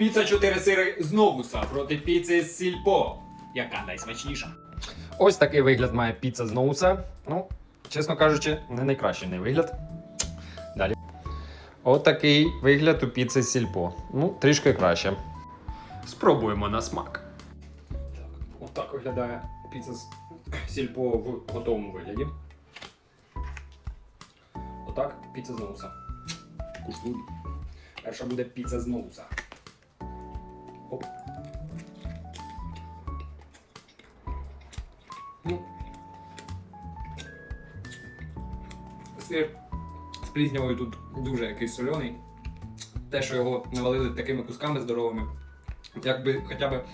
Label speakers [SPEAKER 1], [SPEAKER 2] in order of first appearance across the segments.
[SPEAKER 1] Піца 4 сири з новуса проти піци з сільпо. Яка найсмачніша?
[SPEAKER 2] Ось такий вигляд має піца з ноуса. Ну, чесно кажучи, не найкращий не вигляд. Далі. От такий вигляд у піци з сільпо. Ну, трішки краще. Спробуємо на смак.
[SPEAKER 1] Так, отак виглядає піца з сільпо в готовому вигляді. Отак піца з ноуса. Куштуй. Перша буде піца з ноуса. Ну. Сир з пліснявою тут дуже якийсь сольоний. Те, що його навалили такими кусками здоровими. Якби хоча б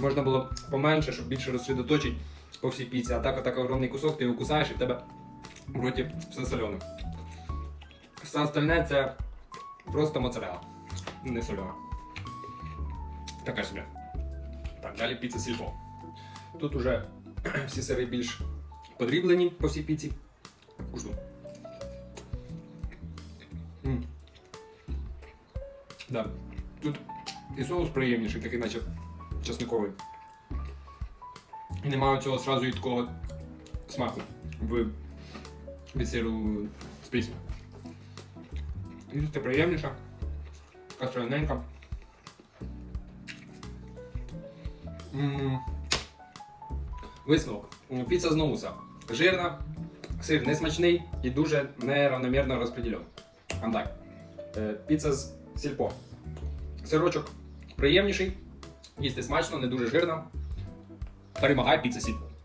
[SPEAKER 1] можна було поменше, щоб більше розсредоточити по всій піці. А так отак огромний кусок, ти його кусаєш і в тебе в роті все солене. Все остальне це просто моцарела. Не сольона. Така собі. Так, далі піца сільпо. Тут уже всі сири більш подріблені по всій піці. Кушту. Да. Тут і соус приємніший, такий наче чесниковий. І немає цього сразу і такого смаку в сиру з плісню. Їсти приємніша, така солоненька. Висновок. Піца з ноуса. Жирна, сир несмачний і дуже неравномірно розподілен. Андай. Е, Піца з сільпо. Сирочок приємніший, їсти смачно, не дуже жирно. Перемагає піца сільпо.